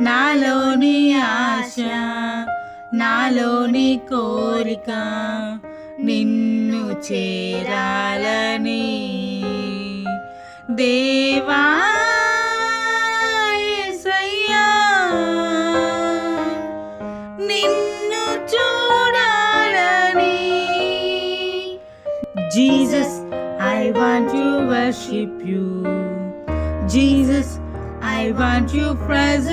నాలోని ఆశ నాలోని కోరిక నిన్ను చేరాలని. దేవా యేసయ్యా, నిన్ను చూడాలని. Jesus I want to worship you. Jesus I want you, praise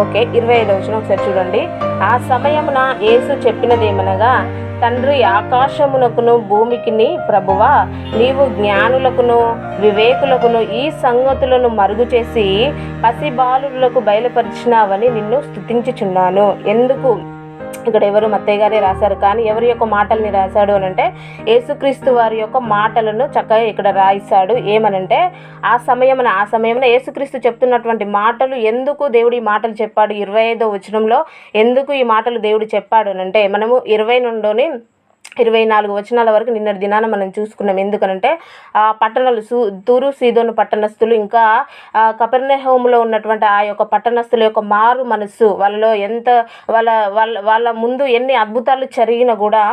okay ఇరవై ఐదు వచ్చిన ఒకసారి చూడండి. ఆ సమయమున యేసు చెప్పినదేమనగా తండ్రి ఆకాశమునకును భూమికిని ప్రభువా నీవు జ్ఞానులకును వివేకులకును ఈ సంగతులను మరుగు చేసి పసిబాలులకు బయలుపరిచినావని నిన్ను స్థుతించుచున్నాను ఎందుకు ఇక్కడ ఎవరు మత్తయ్య గారే రాశారు కానీ ఎవరి యొక్క మాటల్ని రాశాడు అని అంటే యేసుక్రీస్తు వారి యొక్క మాటలను చక్కగా ఇక్కడ రాయిస్తాడు. ఏమనంటే ఆ సమయమున ఆ సమయమున యేసుక్రీస్తు చెప్తున్నటువంటి మాటలు ఎందుకు దేవుడు ఈ మాటలు చెప్పాడు? ఇరవై ఐదో వచనంలో ఎందుకు ఈ మాటలు దేవుడు చెప్పాడు అని అంటే మనము ఇరవై నుండోని ఇరవై నాలుగు వచనాల వరకు నిన్నటి దినాన మనం చూసుకున్నాం. ఎందుకనంటే ఆ పట్టణాలు సూ తూరు సీదోను పట్టణస్థులు ఇంకా ఆ ఉన్నటువంటి ఆ యొక్క పట్టణస్థుల యొక్క మారు మనస్సు వాళ్ళలో ఎంత వాళ్ళ వాళ్ళ వాళ్ళ ముందు ఎన్ని అద్భుతాలు జరిగినా కూడా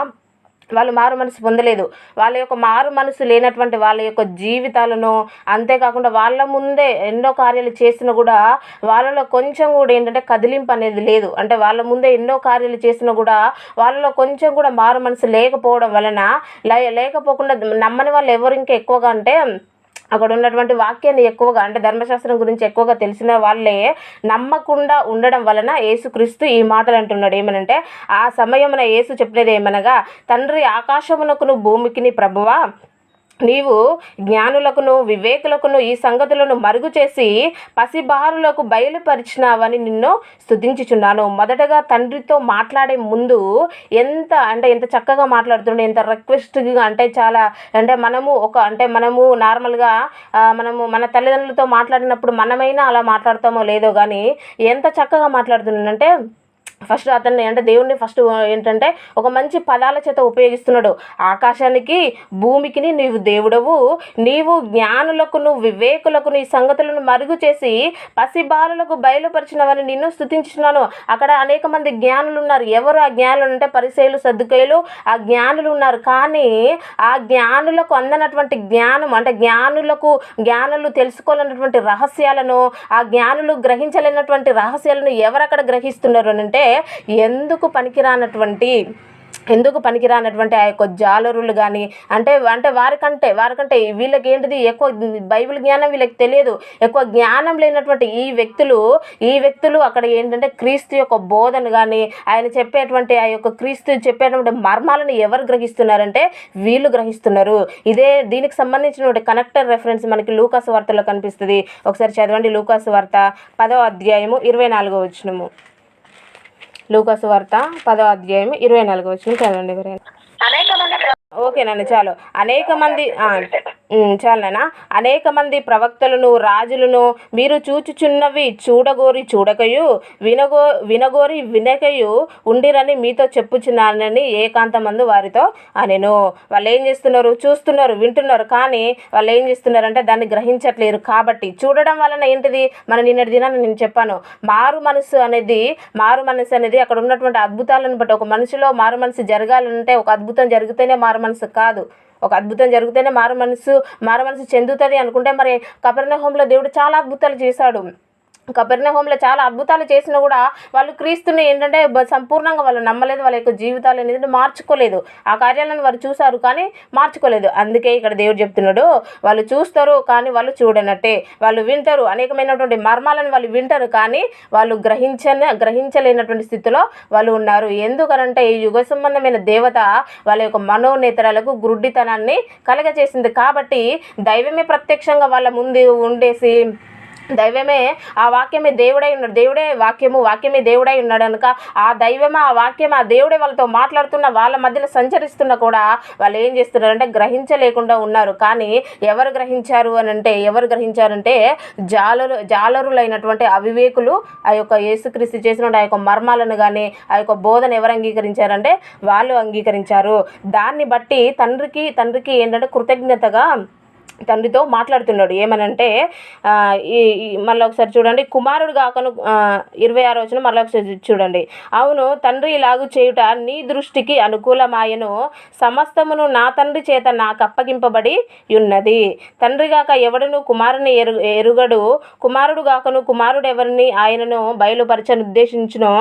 వాళ్ళు మారు మనసు పొందలేదు. వాళ్ళ యొక్క మారు మనసు లేనటువంటి వాళ్ళ యొక్క జీవితాలను అంతేకాకుండా వాళ్ళ ముందే ఎన్నో కార్యాలు చేసినా కూడా వాళ్ళలో కొంచెం కూడా ఏంటంటే కదిలింపు అనేది లేదు. అంటే వాళ్ళ ముందే ఎన్నో కార్యాలు చేసినా కూడా వాళ్ళలో కొంచెం కూడా మారు మనసు లేకపోవడం వలన లే- లేకపోకుండా నమ్మని వాళ్ళు ఎవరు ఇంకా ఎక్కువగా అంటే అక్కడ ఉన్నటువంటి వాక్యాన్ని ఎక్కువగా అంటే ధర్మశాస్త్రం గురించి ఎక్కువగా తెలిసిన వాళ్ళే నమ్మకుండా ఉండడం వలన యేసుక్రీస్తు ఈ మాటలు అంటున్నాడు. ఏమనంటే ఆ సమయమున యేసు చెప్పినది ఏమనగా తండ్రి ఆకాశమునకును భూమికిని ప్రభువా నీవు జ్ఞానులకును వివేకులకును ఈ సంగతులను మరుగు చేసి పసిబారులకు బయలుపరిచినావని నిన్ను స్థుతించుచున్నాను మొదటగా తండ్రితో మాట్లాడే ముందు ఎంత అంటే ఎంత చక్కగా మాట్లాడుతుండే ఎంత రిక్వెస్ట్గా అంటే చాలా అంటే మనము ఒక అంటే మనము నార్మల్గా మనము మన తల్లిదండ్రులతో మాట్లాడినప్పుడు మనమైనా అలా మాట్లాడతామో లేదో కానీ ఎంత చక్కగా మాట్లాడుతుండంటే ఫస్ట్ అతన్ని అంటే దేవుణ్ణి ఫస్ట్ ఏంటంటే ఒక మంచి పదాల చేత ఉపయోగిస్తున్నాడు. ఆకాశానికి భూమికిని నీవు దేవుడవు. నీవు జ్ఞానులకును వివేకులకును ఈ సంగతులను మరుగు చేసి పసిబాలులకు బయలుపరిచినవని నిన్ను స్థుతించున్నాను అక్కడ అనేక మంది జ్ఞానులు ఉన్నారు. ఎవరు ఆ జ్ఞానులు అంటే పరిచయలు సర్దుకయ్యలు ఆ జ్ఞానులు ఉన్నారు. కానీ ఆ జ్ఞానులకు అందనటువంటి జ్ఞానం అంటే జ్ఞానులకు జ్ఞానులు తెలుసుకోలేనటువంటి రహస్యాలను ఆ జ్ఞానులు గ్రహించలేనటువంటి రహస్యాలను ఎవరక్కడ గ్రహిస్తున్నారు అని అంటే ఎందుకు పనికిరానటువంటి ఎందుకు పనికిరానటువంటి ఆ యొక్క జాలరులు కానీ అంటే అంటే వారికంటే వారికంటే వీళ్ళకి ఏంటిది? ఎక్కువ బైబిల్ జ్ఞానం వీళ్ళకి తెలియదు. ఎక్కువ జ్ఞానం లేనటువంటి ఈ వ్యక్తులు ఈ వ్యక్తులు అక్కడ ఏంటంటే క్రీస్తు యొక్క బోధన కానీ ఆయన చెప్పేటువంటి ఆ యొక్క క్రీస్తు చెప్పేటువంటి మర్మాలను ఎవరు గ్రహిస్తున్నారంటే వీళ్ళు గ్రహిస్తున్నారు. ఇదే దీనికి సంబంధించినటువంటి కనెక్టర్ రెఫరెన్స్ మనకి లూకాసు వార్తలో కనిపిస్తుంది. ఒకసారి చదవండి లూకాసు వార్త పదో అధ్యాయము ఇరవై నాలుగో వచ్చినము లూకాసు వార్త పదో అధ్యాయం ఇరవై నాలుగో వచ్చిన చదవండి ఎవరైనా. అనేక మంది ఓకేనండి చాలు. అనేక మంది చాలునా? అనేక మంది ప్రవక్తలను రాజులను మీరు చూచుచున్నవి చూడగోరి చూడకయు వినగో వినగోరి వినకయు ఉండిరని మీతో చెప్పుచున్నానని ఏకాంతమందు వారితో అనెను. వాళ్ళు ఏం చేస్తున్నారు? చూస్తున్నారు వింటున్నారు. కానీ వాళ్ళు ఏం చేస్తున్నారంటే దాన్ని గ్రహించట్లేరు. కాబట్టి చూడడం వలన ఏంటిది? మన నిన్నటి దినాన్ని నేను చెప్పాను. మారు మనసు అనేది మారు మనసు అనేది అక్కడ ఉన్నటువంటి అద్భుతాలను బట్టి ఒక మనిషిలో మారు మనసు జరగాలంటే ఒక అద్భుతం జరిగితేనే మారు మనసు కాదు. ఒక అద్భుతం జరిగితేనే మారు మనసు మారు మనసు చెందుతుంది అనుకుంటే మరి కపర్ణ హోంలో దేవుడు చాలా అద్భుతాలు చేశాడు. కపెర్నహోంలో చాలా అద్భుతాలు చేసినా కూడా వాళ్ళు క్రీస్తుని ఏంటంటే సంపూర్ణంగా వాళ్ళు నమ్మలేదు వాళ్ళ యొక్క జీవితాలు అనేది మార్చుకోలేదు. ఆ కార్యాలను వారు చూశారు కానీ మార్చుకోలేదు. అందుకే ఇక్కడ దేవుడు చెప్తున్నాడు వాళ్ళు చూస్తారు కానీ వాళ్ళు చూడనట్టే. వాళ్ళు వింటారు అనేకమైనటువంటి మర్మాలను వాళ్ళు వింటారు కానీ వాళ్ళు గ్రహించని గ్రహించలేనటువంటి స్థితిలో వాళ్ళు ఉన్నారు. ఎందుకనంటే ఈ యుగ సంబంధమైన దేవత వాళ్ళ యొక్క మనోనేతరాలకు గుడ్డితనాన్ని కలగజేసింది. కాబట్టి దైవమే ప్రత్యక్షంగా వాళ్ళ ముందు ఉండేసి దైవమే ఆ వాక్యమే దేవుడై ఉన్నాడు. దేవుడే వాక్యము వాక్యమే దేవుడై ఉన్నాడు కనుక ఆ దైవమే ఆ వాక్యం ఆ దేవుడే వాళ్ళతో మాట్లాడుతున్న వాళ్ళ మధ్యలో సంచరిస్తున్న కూడా వాళ్ళు ఏం చేస్తున్నారంటే గ్రహించలేకుండా ఉన్నారు. కానీ ఎవరు గ్రహించారు అని అంటే ఎవరు గ్రహించారంటే జాలరు జాలరులైనటువంటి అవివేకులు ఆ యొక్క యేసుక్రీస్తు చేసిన ఆ యొక్క మర్మాలను కానీ ఆ యొక్క బోధన ఎవరు అంగీకరించారంటే వాళ్ళు అంగీకరించారు. దాన్ని బట్టి తండ్రికి తండ్రికి ఏంటంటే కృతజ్ఞతగా తండ్రితో మాట్లాడుతున్నాడు. ఏమనంటే ఈ మళ్ళీ ఒకసారి చూడండి కుమారుడు కాకను ఇరవై ఆరు వచ్చిన మళ్ళీ ఒకసారి చూడండి. అవును తండ్రి ఇలాగు చేయుట నీ దృష్టికి అనుకూలమాయను. సమస్తమును నా తండ్రి చేత నాకు అప్పగింపబడి ఉన్నది. తండ్రి గాక ఎవడను కుమారుని ఎరు ఎరుగడు. కుమారుడు గాకను కుమారుడు ఎవరిని ఆయనను బయలుపరచని ఉద్దేశించునో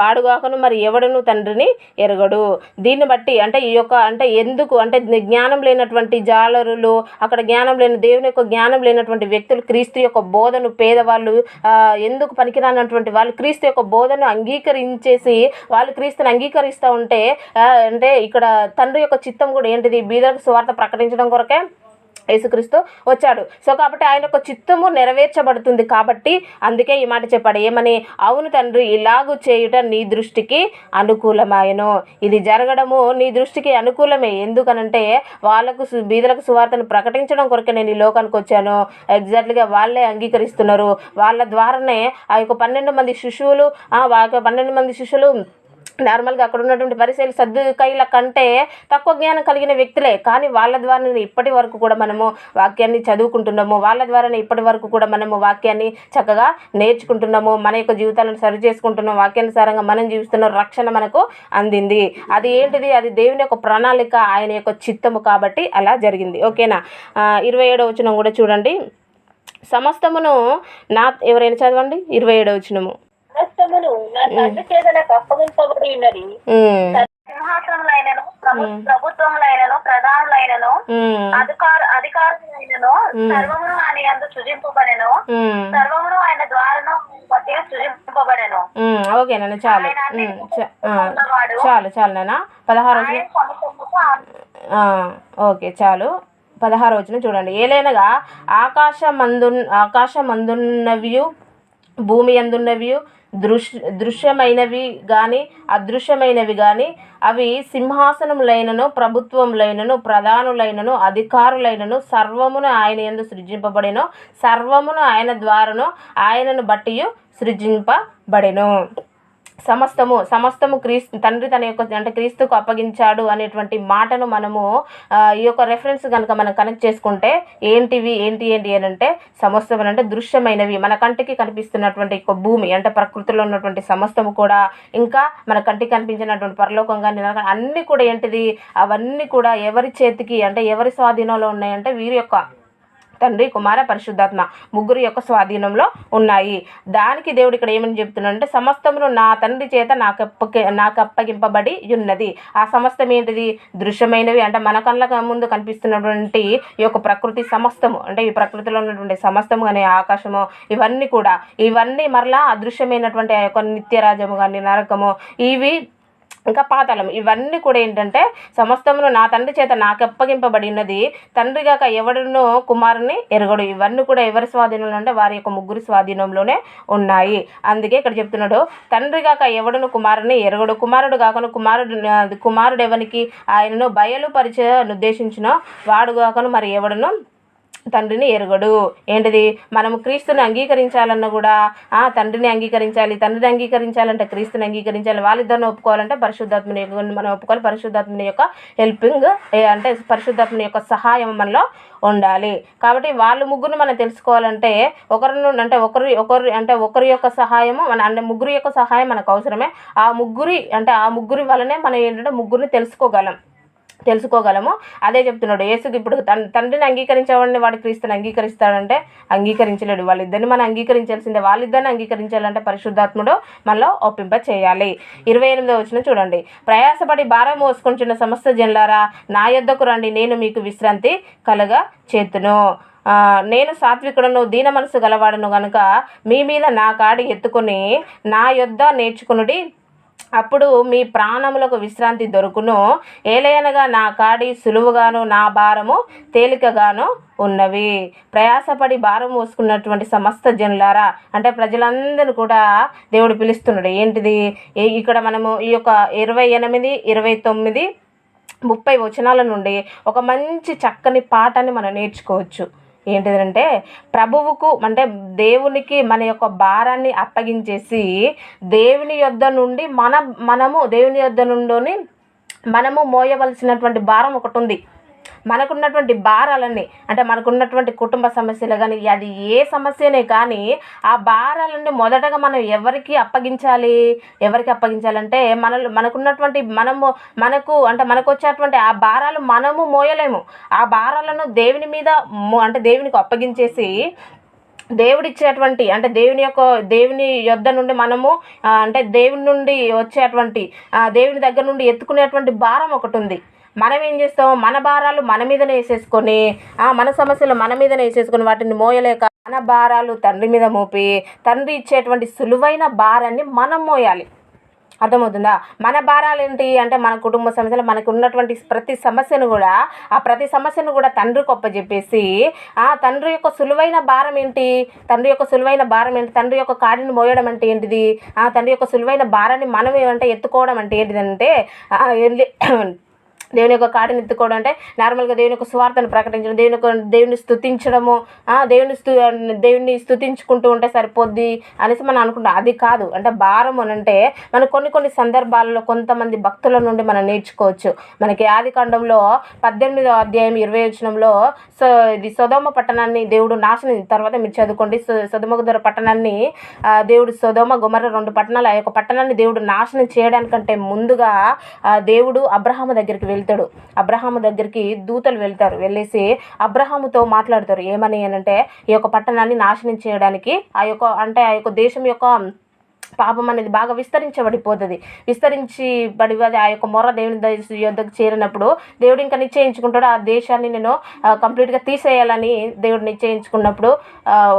వాడుగాకను మరి ఎవడను తండ్రిని ఎరగడు. దీన్ని బట్టి అంటే ఈ యొక్క అంటే ఎందుకు అంటే జ్ఞానం లేనటువంటి జాలరులు అక్కడ జ్ఞానం లేని దేవుని యొక్క జ్ఞానం లేనటువంటి వ్యక్తులు క్రీస్తు యొక్క బోధను పేదవాళ్ళు ఎందుకు పనికిరానటువంటి వాళ్ళు క్రీస్తు యొక్క బోధను అంగీకరించేసి వాళ్ళు క్రీస్తుని అంగీకరిస్తూ ఉంటే అంటే ఇక్కడ తండ్రి యొక్క చిత్తం కూడా ఏంటిది? బీదలకు స్వార్థ ప్రకటించడం కొరకే యేసుక్రీస్తు వచ్చాడు. సో కాబట్టి ఆయన యొక్క చిత్తము నెరవేర్చబడుతుంది కాబట్టి అందుకే ఈ మాట చెప్పాడు. ఏమని? అవును తండ్రి ఇలాగు చేయుట నీ దృష్టికి అనుకూలమాయను. ఇది జరగడము నీ దృష్టికి అనుకూలమే. ఎందుకనంటే వాళ్ళకు బీదలకు సువార్తను ప్రకటించడం కొరకే నేను ఈ లోకానికి వచ్చాను. ఎగ్జాక్ట్లీగా వాళ్ళే అంగీకరిస్తున్నారు. వాళ్ళ ద్వారానే ఆ యొక్క పన్నెండు మంది శిశువులు ఆ యొక్క పన్నెండు మంది శిష్యులు నార్మల్గా అక్కడ ఉన్నటువంటి పరిశీలి సర్దుకైల కంటే తక్కువ జ్ఞానం కలిగిన వ్యక్తులే. కానీ వాళ్ళ ద్వారానే ఇప్పటి వరకు కూడా మనము వాక్యాన్ని చదువుకుంటున్నాము. వాళ్ళ ద్వారానే ఇప్పటి వరకు కూడా మనము వాక్యాన్ని చక్కగా నేర్చుకుంటున్నాము. మన యొక్క జీవితాలను సరి చేసుకుంటున్నాం వాక్యానుసారంగా మనం జీవిస్తున్న రక్షణ మనకు అందింది. అది ఏంటిది? అది దేవుని యొక్క ప్రణాళిక ఆయన యొక్క చిత్తము కాబట్టి అలా జరిగింది. ఓకేనా? ఇరవై ఏడవ వచనం కూడా చూడండి. సమస్తమును నా ఎవరైనా చదవండి? ఇరవై ఏడవ వచనము. సమస్తమును నా తండ్రి చేత నాకు అప్పగింపబడి ఉన్నది. సింహాసనములైనను ప్రభు ప్రభుత్వములైనను ప్రధానులైనను అధికార అధికారులైనను సర్వమును ఆయన యందు సృజింపబడెను. సర్వమును ఆయన ద్వారాను బట్టి సృజింపబడెను. ఉమ్, ఓకే నాన్న చాలు. చాలు చాలు నాన్న. పదహారు ఓకే చాలు. పదహారు వచ్చిన చూడండి. ఏలైనగా ఆకాశమందు ఆకాశమందున్నవియు భూమి అందున్నవియు దృశ్ దృశ్యమైనవి కానీ అదృశ్యమైనవి కానీ అవి సింహాసనములైనను ప్రభుత్వములైనను ప్రధానులైనను అధికారులైనను సర్వమును ఆయన ఎందు సృజింపబడినో సర్వమును ఆయన ద్వారాను ఆయనను బట్టి సృజింపబడెను. సమస్తము సమస్తము క్రీస్తు తండ్రి తన యొక్క అంటే క్రీస్తుకు అప్పగించాడు అనేటువంటి మాటను మనము ఈ యొక్క రెఫరెన్స్ కనుక మనం కనెక్ట్ చేసుకుంటే ఏంటివి ఏంటి ఏంటి అని అంటే సమస్తం అంటే దృశ్యమైనవి. మన కంటికి కనిపిస్తున్నటువంటి యొక్క భూమి అంటే ప్రకృతిలో ఉన్నటువంటి సమస్తము కూడా ఇంకా మన కంటికి కనిపించినటువంటి పరలోకం కానీ అన్నీ కూడా ఏంటిది అవన్నీ కూడా ఎవరి చేతికి అంటే ఎవరి స్వాధీనంలో ఉన్నాయంటే వీరి యొక్క తండ్రి కుమార పరిశుద్ధాత్మ ముగ్గురు యొక్క స్వాధీనంలో ఉన్నాయి. దానికి దేవుడు ఇక్కడ ఏమని చెప్తున్నాడంటే సమస్తమును నా తండ్రి చేత నాకు నాకు అప్పగింపబడి ఉన్నది. ఆ సమస్తం ఏంటిది? దృశ్యమైనవి. అంటే మన కళ్ళ ముందు కనిపిస్తున్నటువంటి ఈ యొక్క ప్రకృతి సమస్తము అంటే ఈ ప్రకృతిలో ఉన్నటువంటి సమస్తము కానీ ఆకాశము ఇవన్నీ కూడా. ఇవన్నీ మరలా అదృశ్యమైనటువంటి ఆ యొక్క నిత్యరాజము కానీ నరకము ఇవి ఇంకా పాతాళం. ఇవన్నీ కూడా ఏంటంటే సమస్తమును నా తండ్రి చేత నాకు అప్పగింపబడినది తండ్రి ఎవడునో కుమారుని ఎరగడు. ఇవన్నీ కూడా ఎవరి స్వాధీనంలో అంటే వారి యొక్క ముగ్గురు స్వాధీనంలోనే ఉన్నాయి. అందుకే ఇక్కడ చెప్తున్నాడు తండ్రి గాక ఎవడును కుమారుని ఎరగడు. కుమారుడు కాకను కుమారుడు కుమారుడు ఎవరికి ఆయనను బయలుపరిచే ఉద్దేశించిన వాడు కాకను మరి ఎవడను తండ్రిని ఎరగడు. ఏంటిది? మనము క్రీస్తుని అంగీకరించాలన్నా కూడా ఆ తండ్రిని అంగీకరించాలి తండ్రిని అంగీకరించాలంటే క్రీస్తుని అంగీకరించాలి. వాళ్ళిద్దరిని ఒప్పుకోవాలంటే పరిశుద్ధాత్మని మనం ఒప్పుకోవాలి. పరిశుద్ధాత్మని యొక్క హెల్పింగ్ అంటే పరిశుద్ధాత్మని యొక్క సహాయం మనలో ఉండాలి. కాబట్టి వాళ్ళు ముగ్గురు మనం తెలుసుకోవాలంటే ఒకరి నుండి అంటే ఒకరి ఒకరి అంటే ఒకరి యొక్క సహాయము మన అంటే ముగ్గురు యొక్క సహాయం మనకు అవసరమే. ఆ ముగ్గురి అంటే ఆ ముగ్గురి వలనే మనం ఏంటంటే ముగ్గురిని తెలుసుకోగలం. తెలుసుకోగలము. అదే చెప్తున్నాడు యేసుకి ఇప్పుడు తన్ తండ్రిని అంగీకరించేవాడిని వాడు క్రీస్తుని అంగీకరిస్తాడంటే అంగీకరించలేడు. వాళ్ళిద్దరిని మనం అంగీకరించాల్సిందే. వాళ్ళిద్దరిని అంగీకరించాలంటే పరిశుద్ధాత్ముడు మనలో ఒప్పింప చేయాలి. ఇరవై ఎనిమిదో వచ్చిన చూడండి. ప్రయాసపడి భారం మోసుకుంటున్న సమస్త జనులారా నా యొద్దకు రండి. నేను మీకు విశ్రాంతి కలగ చేతును. నేను సాత్వికుడను దీన మనసు గలవాడను గనుక మీ మీద నా కాడి ఎత్తుకొని నా యొద్ద నేర్చుకునుడి అప్పుడు మీ ప్రాణములకు విశ్రాంతి దొరుకును. ఏలయనగా నా కాడి సులువుగాను నా భారము తేలికగాను ఉన్నవి. ప్రయాసపడి భారం మోసుకున్నటువంటి సమస్త జనులారా అంటే ప్రజలందరూ కూడా దేవుడు పిలుస్తున్నాడు. ఏంటిది? ఇక్కడ మనము ఈ యొక్క ఇరవై ఎనిమిది ఇరవై తొమ్మిది ముప్పై వచనాల నుండి ఒక మంచి చక్కని పాఠాన్ని మనం నేర్చుకోవచ్చు. ఏంటిదంటే ప్రభువుకు అంటే దేవునికి మన యొక్క భారాన్ని అప్పగించేసి దేవుని యొద్ద నుండి మన మనము దేవుని యొద్ద నుండి మనము మోయవలసినటువంటి భారం ఒకటి ఉంది. మనకున్నటువంటి భారాలన్నీ అంటే మనకున్నటువంటి కుటుంబ సమస్యలు కానీ అది ఏ సమస్యనే కానీ ఆ భారాలన్నీ మొదటగా మనం ఎవరికి అప్పగించాలి? ఎవరికి అప్పగించాలంటే మన మనకున్నటువంటి మనము మనకు అంటే మనకు వచ్చేటువంటి ఆ భారాలు మనము మోయలేము. ఆ భారాలను దేవుని మీద అంటే దేవునికి అప్పగించేసి దేవుడిచ్చేటువంటి అంటే దేవుని యొక్క దేవుని యొద్ద నుండి మనము అంటే దేవుని నుండి వచ్చేటువంటి ఆ, దేవుని దగ్గర నుండి ఎత్తుకునేటువంటి భారం ఒకటి ఉంది మనం ఏం చేస్తాం మన భారాలు మన మీదనే వేసేసుకొని మన సమస్యలు మన మీదనే వేసేసుకొని వాటిని మోయలేక మన భారాలు తండ్రి మీద మోపి తండ్రి ఇచ్చేటువంటి సులువైన భారాన్ని మనం మోయాలి. అర్థమవుతుందా? మన భారాలు ఏంటి అంటే మన కుటుంబ సమస్యలు మనకు ఉన్నటువంటి ప్రతి సమస్యను కూడా ఆ ప్రతి సమస్యను కూడా తండ్రికి ఒప్పజెప్పేసి ఆ తండ్రి యొక్క సులువైన భారం ఏంటి? తండ్రి యొక్క సులువైన భారం ఏంటి? తండ్రి యొక్క కాడిని మోయడం అంటే ఏంటిది? ఆ తండ్రి యొక్క సులువైన భారాన్ని మనం ఏమంటే ఎత్తుకోవడం అంటే ఏంటిదంటే ఆ, దేవుని యొక్క కాడిని ఎత్తుకోవడం అంటే నార్మల్గా దేవుని యొక్క స్వార్థను ప్రకటించడం దేవుని యొక్క దేవుని స్థుతించడము ఆ, దేవుని స్థు దేవుని స్థుతించుకుంటూ ఉంటే సరిపోద్ది అనేసి మనం అనుకుంటాం. అది కాదు. అంటే భారం అని అంటే మనం కొన్ని కొన్ని సందర్భాలలో కొంతమంది భక్తుల నుండి మనం నేర్చుకోవచ్చు. మనకి ఆది కాండంలో పద్దెనిమిదో అధ్యాయం ఇరవై వచనంలో సో ఇది సొదోమ పట్టణాన్ని దేవుడు నాశనం తర్వాత మీరు చదువుకోండి. సో- సొదొమ పట్టణాన్ని దేవుడు సొదోమ గుమర రెండు పట్టణాలు ఆ యొక్క పట్టణాన్ని దేవుడు నాశనం చేయడానికంటే ముందుగా దేవుడు అబ్రహాము దగ్గరికి వెళ్ళి వెళ్తాడు. అబ్రహాము దగ్గరికి దూతలు వెళ్తారు. వెళ్ళేసి అబ్రహాముతో మాట్లాడతారు. ఏమని అంటే ఈ యొక్క పట్టణాన్ని నాశనం చేయడానికి ఆ యొక్క అంటే ఆ యొక్క దేశం యొక్క పాపం అనేది బాగా విస్తరించబడిపోతుంది. విస్తరించి పడి అది ఆ యొక్క మొర్ర దేవుని దయ- యొద్దకు చేరినప్పుడు దేవుడు ఇంకా నిశ్చయించుకుంటాడు. ఆ దేశాన్ని నేను కంప్లీట్గా తీసేయాలని దేవుడు నిశ్చయించుకున్నప్పుడు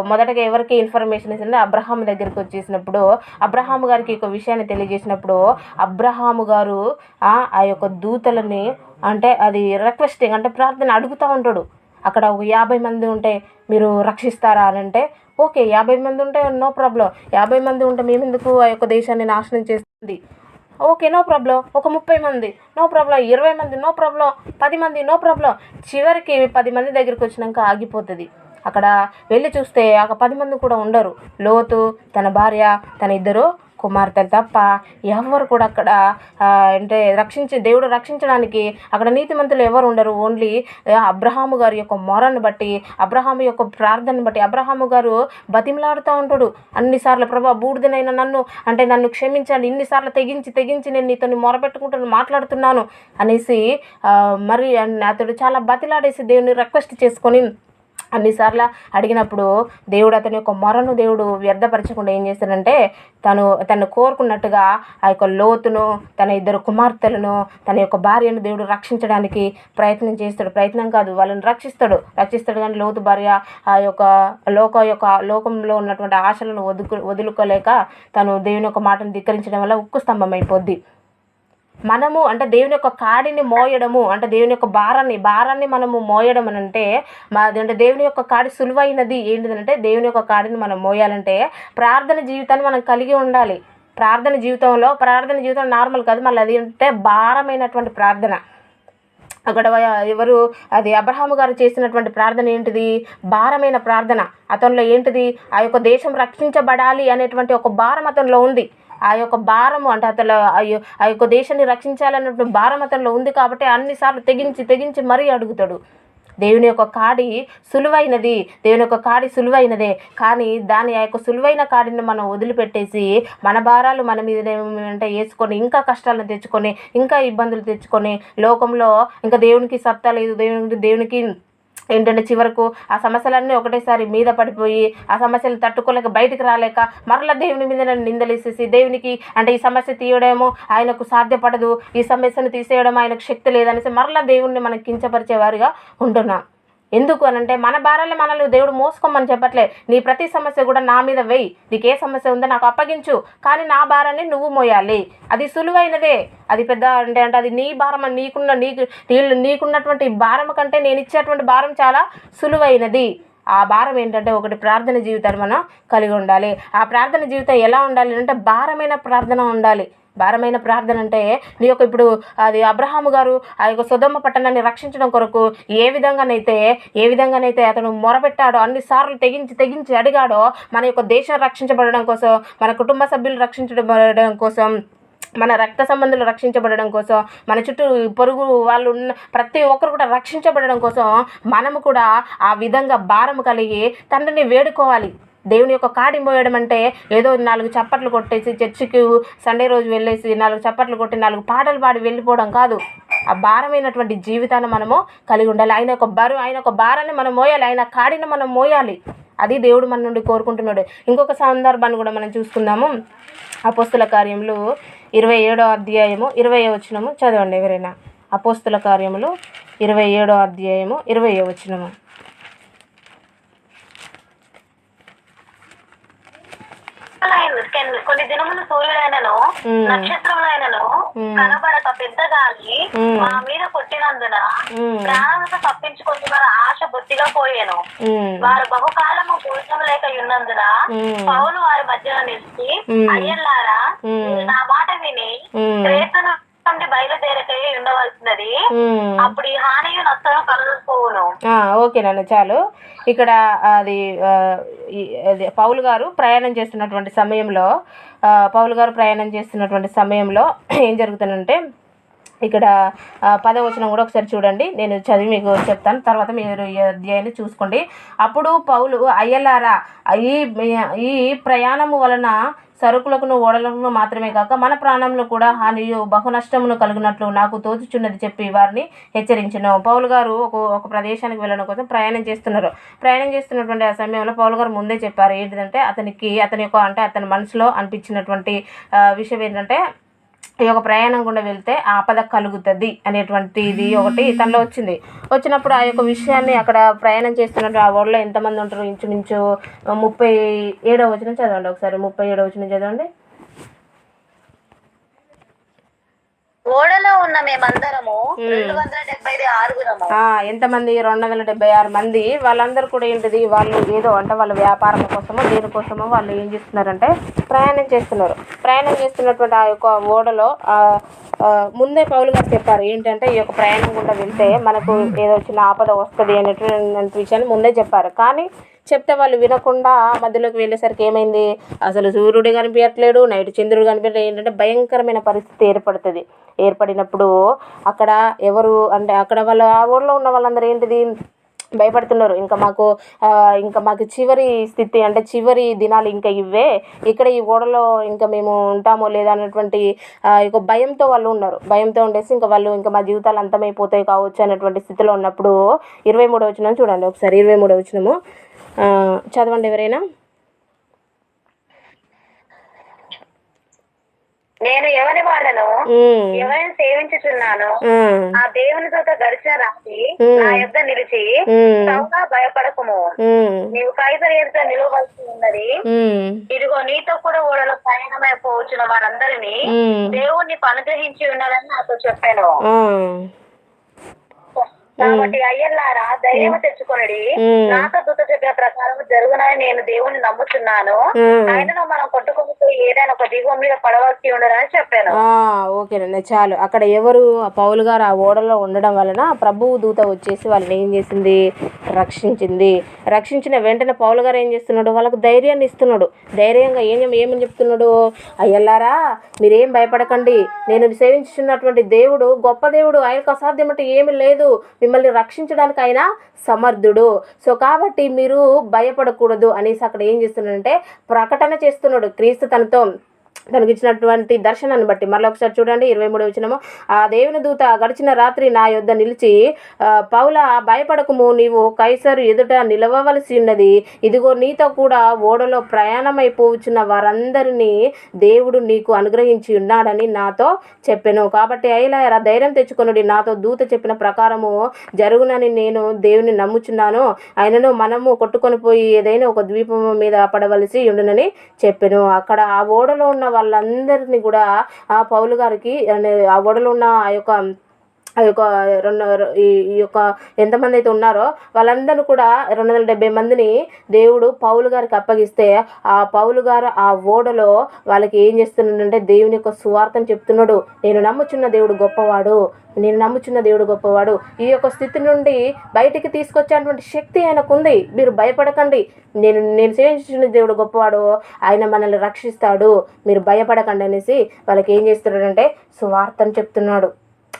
మొదటగా ఎవరికి ఇన్ఫర్మేషన్ ఇస్తుంది అబ్రహాం దగ్గరికి వచ్చేసినప్పుడు అబ్రహాము గారికి ఒక విషయాన్ని తెలియజేసినప్పుడు అబ్రహాము గారు ఆ ఆ యొక్క దూతలని అంటే అది రిక్వెస్టింగ్ అంటే ప్రార్థన అడుగుతూ ఉంటాడు. అక్కడ ఒక యాభై మంది ఉంటే మీరు రక్షిస్తారా అని అంటే ఓకే యాభై మంది ఉంటే నో ప్రాబ్లం. యాభై మంది ఉంటే మేమెందుకు ఆ యొక్క దేశాన్ని నాశనం చేస్తుంది? Okay no problem. ఒక ముప్పై మంది నో ప్రాబ్లం. ఇరవై మంది నో ప్రాబ్లం. పది మంది నో ప్రాబ్లం. చివరికి పది మంది దగ్గరికి వచ్చినాక ఆగిపోతుంది. అక్కడ వెళ్ళి చూస్తే ఒక పది మంది కూడా ఉండరు. లోతు తన భార్య తన ఇద్దరు కుమార్తెలు తప్ప ఎవరు కూడా అక్కడ అంటే రక్షించి దేవుడు రక్షించడానికి అక్కడ నీతిమంతులు ఎవరు ఉండరు. ఓన్లీ అబ్రహాము గారి యొక్క మొరను బట్టి అబ్రహాము యొక్క ప్రార్థనను బట్టి అబ్రహాము గారు బతిమలాడుతూ ఉంటాడు. అన్నిసార్లు ప్రభా బూడిదనైనా నన్ను అంటే నన్ను క్షమించండి ఇన్నిసార్లు తెగించి తెగించి నేను నీతో మొరపెట్టుకుంటాను మాట్లాడుతున్నాను అనేసి మరి అతడు చాలా బతిలాడేసి దేవుని రిక్వెస్ట్ చేసుకొని అన్నిసార్లు అడిగినప్పుడు దేవుడు అతని యొక్క మొరను దేవుడు వ్యర్థపరచకుండా ఏం చేస్తాడంటే తను తను కోరుకున్నట్టుగా ఆ యొక్క లోతును తన ఇద్దరు కుమార్తెలను తన యొక్క భార్యను దేవుడు రక్షించడానికి ప్రయత్నం చేస్తాడు. ప్రయత్నం కాదు వాళ్ళని రక్షిస్తాడు. రక్షిస్తాడు కానీ లోతు భార్య ఆ యొక్క లోక యొక్క లోకంలో ఉన్నటువంటి ఆశలను వదుకు వదులుకోలేక తను దేవుని యొక్క మాటను ధిక్కరించడం వల్ల ఉక్కు స్తంభం అయిపోద్ది మనము అంటే దేవుని యొక్క కాడిని మోయడము అంటే దేవుని యొక్క భారాన్ని భారాన్ని మనము మోయడం అని అంటే అంటే దేవుని యొక్క కాడి సులువైనది ఏంటిదంటే దేవుని యొక్క కాడిని మనం మోయాలంటే ప్రార్థన జీవితాన్ని మనం కలిగి ఉండాలి. ప్రార్థన జీవితంలో ప్రార్థన జీవితం నార్మల్ కాదు మళ్ళీ అది అంటే భారమైనటువంటి ప్రార్థన. అక్కడ ఎవరు అది అబ్రహాము గారు చేసినటువంటి ప్రార్థన ఏంటిది? భారమైన ప్రార్థన. అతనిలో ఏంటిది? ఆ యొక్క దేశం రక్షించబడాలి అనేటువంటి ఒక భారం అతనిలో ఉంది. ఆ యొక్క భారము అంటే అతను ఆ ఆ యొక్క దేశాన్ని రక్షించాలన్నటువంటి భారం అతనిలో ఉంది కాబట్టి అన్నిసార్లు తెగించి తెగించి మరీ అడుగుతాడు. దేవుని యొక్క కాడి సులువైనది దేవుని యొక్క కాడి సులువైనదే. కానీ దాని ఆ యొక్క సులువైన కాడిని మనం వదిలిపెట్టేసి మన భారాలు మన మీద అంటే వేసుకొని ఇంకా కష్టాలను తెచ్చుకొని ఇంకా ఇబ్బందులు తెచ్చుకొని లోకంలో ఇంకా దేవునికి సత్తా లేదు దేవునికి దేవునికి ఏంటంటే చివరకు ఆ సమస్యలన్నీ ఒకటేసారి మీద పడిపోయి ఆ సమస్యలు తట్టుకోలేక బయటికి రాలేక మరలా దేవుని మీద నన్ను నిందలేసేసి దేవునికి అంటే ఈ సమస్య తీయడము ఆయనకు సాధ్యపడదు ఈ సమస్యను తీసేయడం ఆయనకు శక్తి లేదనేసి మరలా దేవుణ్ణి మనం కించపరిచేవారిగా ఉంటున్నాం. ఎందుకు అని అంటే మన భారాలు మనల్ని దేవుడు మోసుకోమని చెప్పట్లే. నీ ప్రతి సమస్య కూడా నా మీద వెయ్యి నీకు ఏ సమస్య ఉందో నాకు అప్పగించు. కానీ నా భారాన్ని నువ్వు మోయాలి. అది సులువైనదే. అది పెద్ద అంటే అంటే అది నీ భారం నీకున్న నీకు నీళ్ళు నీకున్నటువంటి భారం కంటే నేను ఇచ్చేటువంటి భారం చాలా సులువైనది. ఆ భారం ఏంటంటే ఒకటి ప్రార్థన జీవితాన్ని మనం కలిగి ఉండాలి. ఆ ప్రార్థన జీవితం ఎలా ఉండాలి అంటే భారమైన ప్రార్థన ఉండాలి. భారమైన ప్రార్థన అంటే నీ యొక్క ఇప్పుడు అది అబ్రహాము గారు ఆ యొక్క సుధమ్మ పట్టణాన్ని రక్షించడం కొరకు ఏ విధంగానైతే ఏ విధంగానైతే అతను మొరపెట్టాడో అన్నిసార్లు తెగించి తెగించి అడిగాడో మన యొక్క దేశం రక్షించబడడం కోసం మన కుటుంబ సభ్యులు రక్షించబడడం కోసం మన రక్త సంబంధులు రక్షించబడడం కోసం మన చుట్టూ పొరుగు వాళ్ళు ఉన్న ప్రతి ఒక్కరు కూడా రక్షించబడడం కోసం మనము కూడా ఆ విధంగా భారము కలిగి తండ్రిని వేడుకోవాలి. దేవుని యొక్క కాడి మోయడం అంటే ఏదో నాలుగు చప్పట్లు కొట్టేసి చర్చికి సండే రోజు వెళ్ళేసి నాలుగు చప్పట్లు కొట్టి నాలుగు పాటలు పాడి వెళ్ళిపోవడం కాదు. ఆ భారమైనటువంటి జీవితాన్ని మనము కలిగి ఉండాలి. ఆయన ఒక బరువు ఆయన ఒక భారాన్ని మనం మోయాలి. ఆయన కాడిని మనం మోయాలి. అది దేవుడు మన నుండి కోరుకుంటున్నాడు. ఇంకొక సందర్భాన్ని కూడా మనం చూసుకుందాము. అపోస్తుల కార్యములు ఇరవై ఏడో అధ్యాయము ఇరవై వచ్చినము చదవండి ఎవరైనా. అపోస్తుల కార్యములు ఇరవై ఏడో అధ్యాయము ఇరవై వచ్చినము కొన్ని- దినములు సూర్యుడైనను. నక్షత్రములైనను. కనబడక పెద్ద గాలి. మా మీద కొట్టినందున. ప్రాణంతో తప్పించుకుంటున్న ఆశ బొత్తిగా పోయాను వారు బహుకాలము భోజనం లేక ఉన్నందున. పౌలు వారి మధ్యలో నిలిచి. అయ్యల్లారా నా మాట విని మ్మ్. నుండి బయలుదేరకై ఉండవలసినది. అప్పుడు ఈ హానియు నష్టం కలుసుకోవును ఆ, ఓకేనండి చాలు. ఇక్కడ అది పౌలు గారు ప్రయాణం చేస్తున్నటువంటి సమయంలో పౌలు గారు ప్రయాణం చేస్తున్నటువంటి సమయంలో ఏం జరుగుతుందంటే ఇక్కడ పదవచనం కూడా ఒకసారి చూడండి. నేను చదివి మీకు చెప్తాను. తర్వాత మీరు ఈ అధ్యాయాన్ని చూసుకోండి. అప్పుడు పౌలు అయ్యలారా ఈ ఈ ప్రయాణము వలన సరుకులకును ఓడలకును మాత్రమే కాక మన ప్రాణంలో కూడా హానియు బహు నష్టమును నాకు తోచుచున్నది చెప్పి వారిని హెచ్చరించను. పౌలు గారు ఒక ఒక ప్రదేశానికి వెళ్ళడం కోసం ప్రయాణం చేస్తున్నారు. ప్రయాణం చేస్తున్నటువంటి ఆ సమయంలో పౌలు గారు ముందే చెప్పారు. ఏంటిదంటే అతనికి అతని యొక్క అంటే అతని మనసులో అనిపించినటువంటి విషయం ఏంటంటే ఈ యొక్క ప్రయాణం గుండా వెళ్తే ఆపద కలుగుతుంది అనేటువంటిది ఒకటి తనలో వచ్చింది. వచ్చినప్పుడు ఆ యొక్క విషయాన్ని అక్కడ ప్రయాణం చేస్తున్నట్టు ఆ ఊళ్ళో ఎంతమంది ఉంటారు? ఇంచుమించు ముప్పై ఏడో వచ్చిన చదవండి ఒకసారి. ముప్పై ఏడో వచ్చిన చదవండి. ఓడలో ఉన్న మేమందరము రెండు వందల డెబ్బై ఆరుగురము. ఆ, ఎంతమంది? రెండు వందల డెబ్బై ఆరు మంది. వాళ్ళందరూ కూడా ఏంటిది? వాళ్ళు ఏదో అంటే వాళ్ళ వ్యాపారం కోసమో దేనికోసమో వాళ్ళు ఏం చేస్తున్నారంటే ప్రయాణం చేస్తున్నారు. ప్రయాణం చేస్తున్నటువంటి ఆ యొక్క ఓడలో ముందే పౌలు గారు చెప్పారు. ఏంటంటే ఈ యొక్క ప్రయాణం గుండా వెళ్తే మనకు ఏదో చిన్న ఆపద వస్తుంది అనేటువంటి విషయాన్ని ముందే చెప్పారు. కానీ చెప్తే వాళ్ళు వినకుండా మధ్యలోకి వెళ్ళేసరికి ఏమైంది? అసలు సూర్యుడు కనిపించట్లేడు నైట్ చంద్రుడు కనిపించలేదు ఏంటంటే భయంకరమైన పరిస్థితి ఏర్పడుతుంది. ఏర్పడినప్పుడు అక్కడ ఎవరు అంటే అక్కడ వాళ్ళ ఆ ఊళ్ళో ఉన్న వాళ్ళందరూ ఏంటిది? భయపడుతున్నారు. ఇంకా మాకు ఇంకా మాకు చివరి స్థితి అంటే చివరి దినాలు ఇంకా ఇవే ఇక్కడ ఈ ఓడలో ఇంకా మేము ఉంటామో లేదా అన్నటువంటి ఆ, ఒక భయంతో వాళ్ళు ఉన్నారు. భయంతో ఉండేసి ఇంకా వాళ్ళు ఇంకా మా జీవితాలు అంతమైపోతాయి కావచ్చు అనేటువంటి స్థితిలో ఉన్నప్పుడు ఇరవై మూడో వచ్చిన చూడండి ఒకసారి ఇరవై మూడో వచ్చినము చదవండి ఎవరైనా. నేను ఎవరి ఉమ్, ఎవరిని సేవించుచున్నాను? ఆ దేవునితో గడిచిన రాత్రి. నా యొద్ద నిలిచి సౌగా భయపడకము. నీవు కైసర్ ఎదుట నిలవలసి ఉన్నది. ఇదిగో నీతో కూడా ఓడలో ప్రయాణమైపోవచ్చున్న వారందరినీ దేవుణ్ణి అనుగ్రహించి ఉన్నాడని నాతో చెప్పాను. కాబట్టి అయ్యల్లారా ధైర్యం తెచ్చుకొనడి. నాతో దూత చెప్పిన ప్రకారం జరుగునని నేను దేవుణ్ణి నమ్ముతున్నాను. ఆయనను మనం కొట్టుకొని పోయి ఏదైనా ఒక దిగువ మీద పడవలసి ఉండదని చెప్పాను. ఆ, ఓకేనండి చాలు. అక్కడ ఎవరు పౌలు గారు ఆ ఓడలో ఉండడం వలన ప్రభువు దూత వచ్చేసి వాళ్ళని ఏం చేసింది? రక్షించింది. రక్షించిన వెంటనే పౌలు గారు ఏం చేస్తున్నాడు? వాళ్ళకు ధైర్యాన్ని ఇస్తున్నాడు. ధైర్యంగా ఏం ఏమని చెప్తున్నాడు? అయ్యల్లారా మీరేం భయపడకండి. నేను సేవించుతున్నటువంటి దేవుడు గొప్ప దేవుడు ఆయనకు అసాధ్యం అంటే ఏమీ లేదు. మిమ్మల్ని రక్షించడానికి ఆయన సమర్థుడు. సో కాబట్టి మీరు భయపడకూడదు అనేసి అక్కడ ఏం చేస్తున్నాడంటే ప్రకటన చేస్తున్నాడు క్రీస్తు తనతో. తనకు ఇచ్చినటువంటి దర్శనాన్ని బట్టి. మరలా ఒకసారి చూడండి ఇరవై మూడు వచ్చినము ఆ దేవుని దూత గడిచిన రాత్రి నా యొద్ద నిలిచి పౌల భయపడకము నీవు కైసరు ఎదుట నిలవవలసి ఉన్నది. ఇదిగో నీతో కూడా ఓడలో ప్రయాణమైపోవచ్చున్న వారందరినీ దేవుడు నీకు అనుగ్రహించి ఉన్నాడని నాతో చెప్పాను. కాబట్టి అయిలాయరా ధైర్యం తెచ్చుకొనుడి. నాతో దూత చెప్పిన ప్రకారము జరుగునని నేను దేవుని నమ్ముచున్నాను. ఆయనను మనము కొట్టుకొని పోయి ఏదైనా ఒక ద్వీపం మీద పడవలసి ఉండునని చెప్పాను. అక్కడ ఆ ఓడలో ఉన్న వాళ్ళందరినీ కూడా ఆ పౌలు గారికి అనే ఆ ఒడలున్న ఉన్న ఆ యొక్క ఆ యొక్క రెండు ఈ యొక్క ఎంతమంది అయితే ఉన్నారో వాళ్ళందరూ కూడా రెండు వందల డెబ్బై మందిని దేవుడు పౌలు గారికి అప్పగిస్తే ఆ పౌలు గారు ఆ ఓడలో వాళ్ళకి ఏం చేస్తున్నాడంటే దేవుని యొక్క సువార్థం చెప్తున్నాడు. నేను నమ్ముచున్న దేవుడు గొప్పవాడు. నేను నమ్ముచున్న దేవుడు గొప్పవాడు. ఈ యొక్క స్థితి నుండి బయటికి తీసుకొచ్చేటువంటి శక్తి ఆయనకుంది. మీరు భయపడకండి. నేను నేను సేవించిన దేవుడు గొప్పవాడు. ఆయన మనల్ని రక్షిస్తాడు. మీరు భయపడకండి అనేసి వాళ్ళకి ఏం చేస్తున్నాడంటే సువార్తను చెప్తున్నాడు.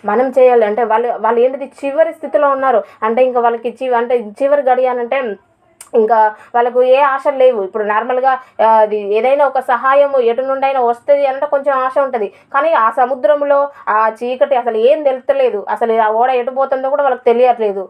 మనం చేయాలి. అంటే వాళ్ళు వాళ్ళు ఏంటిది చివరి స్థితిలో ఉన్నారు. అంటే ఇంకా వాళ్ళకి చి అంటే చివరి గడియానంటే ఇంకా వాళ్ళకు ఏ ఆశలు లేవు. ఇప్పుడు నార్మల్గా అది ఏదైనా ఒక సహాయము ఎటు నుండైనా వస్తుంది అంటే కొంచెం ఆశ ఉంటుంది. కానీ ఆ సముద్రంలో ఆ చీకటి అసలు ఏం తెలుస్తలేదు. అసలు ఆ ఓడ ఎటు పోతుందో కూడా వాళ్ళకి తెలియట్లేదు.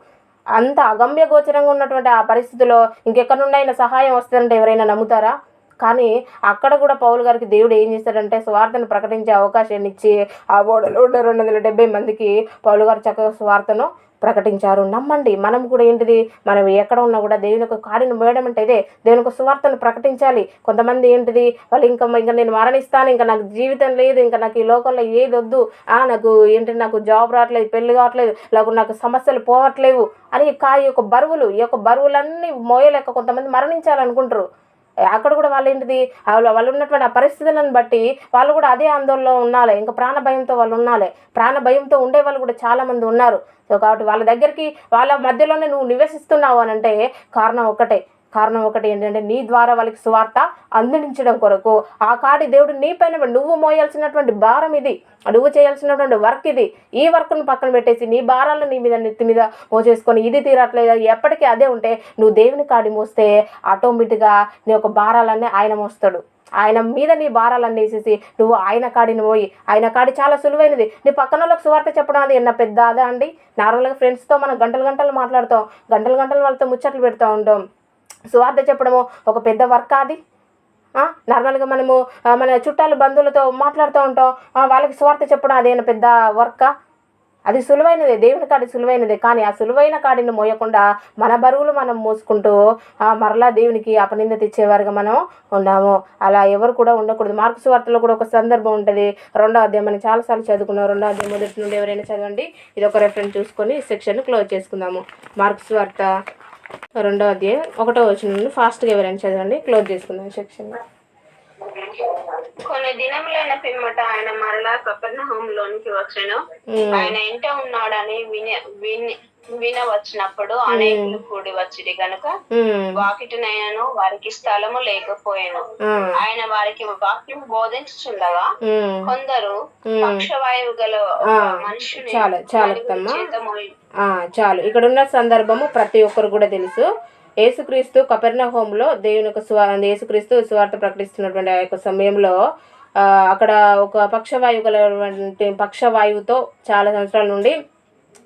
అంత అగమ్య గోచరంగా ఉన్నటువంటి ఆ పరిస్థితిలో ఇంకెక్కడి నుండైనా సహాయం వస్తుందంటే ఎవరైనా నమ్ముతారా? కానీ అక్కడ కూడా పౌలు గారికి దేవుడు ఏం చేస్తాడంటే స్వార్థను ప్రకటించే అవకాశాన్ని ఇచ్చి ఆ ఓడలో ఉన్న రెండు వందల డెబ్బై మందికి పౌలు గారు చక్కగా స్వార్థను ప్రకటించారు. నమ్మండి మనం కూడా ఏంటిది? మనం ఎక్కడ ఉన్నా కూడా దేవుని యొక్క కాడిని మోయడం అంటే ఇదే. దేవుని యొక్క సువార్తను ప్రకటించాలి. కొంతమంది ఏంటిది? వాళ్ళు ఇంకా ఇంకా నేను మరణిస్తాను ఇంకా నాకు జీవితం లేదు ఇంకా నాకు ఈ లోకంలో ఏది వద్దు. ఆ నాకు ఏంటి నాకు జాబ్ రావట్లేదు పెళ్ళి కావట్లేదు లేకపోతే నాకు సమస్యలు పోవట్లేవు అని కా యొక్క బరువులు ఈ యొక్క బరువులన్నీ మోయలేక కొంతమంది మరణించాలనుకుంటారు. అక్కడ కూడా వాళ్ళు ఏంటిది వాళ్ళు వాళ్ళు ఉన్నటువంటి ఆ పరిస్థితులను బట్టి వాళ్ళు కూడా అదే ఆందోళనలో ఉండాలి. ఇంకా ప్రాణ భయంతో వాళ్ళు ఉండాలి. ప్రాణ భయంతో ఉండే వాళ్ళు కూడా చాలామంది ఉన్నారు. సో కాబట్టి వాళ్ళ దగ్గరికి వాళ్ళ మధ్యలోనే నువ్వు నివసిస్తున్నావు అని అంటే కారణం ఒక్కటే. కారణం ఒకటి ఏంటంటే నీ ద్వారా వాళ్ళకి సువార్త అందించడం కొరకు. ఆ కాడి దేవుడు నీ పైన నువ్వు మోయాల్సినటువంటి భారం ఇది. నువ్వు చేయాల్సినటువంటి వర్క్ ఇది. ఈ వర్క్ను పక్కన పెట్టేసి నీ భారాలను నీ మీద నెత్తి మీద మోసేసుకొని ఇది తీరట్లేదు. ఎప్పటికీ అదే ఉంటే నువ్వు దేవుని కాడి మోస్తే ఆటోమేటిక్గా నీ యొక్క భారాలన్నీ ఆయన మోస్తాడు. ఆయన మీద నీ భారాలన్నీ వేసేసి నువ్వు ఆయన కాడిని పోయి ఆయన కాడి చాలా సులువైనది. నీ పక్కన వాళ్ళకి సువార్త చెప్పడం అది ఎన్న పెద్ద అదా అండి? నార్మల్గా ఫ్రెండ్స్తో మనం గంటలు గంటలు మాట్లాడతాం. గంటలు గంటలు వాళ్ళతో ముచ్చట్లు పెడతా ఉంటాం. సువార్త చెప్పడము ఒక పెద్ద వర్క్ అది నార్మల్గా మనము మన చుట్టాలు బంధువులతో మాట్లాడుతూ ఉంటాం. వాళ్ళకి స్వార్థ చెప్పడం అదేనా పెద్ద వర్కా? అది సులువైనదే దేవుని కాడి సులువైనదే. కానీ ఆ సులువైన కాడిని మోయకుండా మన బరువులు మనం మోసుకుంటూ మరలా దేవునికి అపనింద తెచ్చేవారుగా మనం ఉన్నాము. అలా ఎవరు కూడా ఉండకూడదు. మార్క్స్ వార్తలో కూడా ఒక సందర్భం ఉంటుంది. రెండో అధ్యాయం మనం చాలాసార్లు చదువుకున్నాం. రెండో అధ్యాయం మొదటి నుండి ఎవరైనా చదవండి. ఇది ఒక రెఫరెన్స్ చూసుకొని సెక్షన్ క్లోజ్ చేసుకుందాము. మార్క్స్ వార్త రెండో అధ్యాయం ఒకటో వచ్చిన నుండి ఫాస్ట్గా ఎవరైనా చదవండి. క్లోజ్ చేసుకుందాం సెక్షన్ కొన్ని దినములైన పిమ్మట ఆయన మరలా కపెర్నహూమ్ లోనికి వచ్చెను ఆయన ఇంట ఉన్నాడని విన విని వినవచ్చినప్పుడు అనేకులు కూడి వచ్చింది గనుక వాకిటినైనను వారికి స్థలము లేకపోయాను. ఆయన వారికి వాక్యం బోధించుచుండగా కొందరు పక్షవాయువు గల ఒక మనుషుని చాలా ఇక్కడ ఉన్న సందర్భము ప్రతి ఒక్కరు కూడా తెలుసు. యేసుక్రీస్తు కపెర్ణ హోంలో దేవుని యొక్క స్వా యేసుక్రీస్తు సువార్త ప్రకటిస్తున్నటువంటి ఆ యొక్క సమయంలో అక్కడ ఒక పక్షవాయువు గలటువంటి పక్షవాయువుతో చాలా సంవత్సరాల నుండి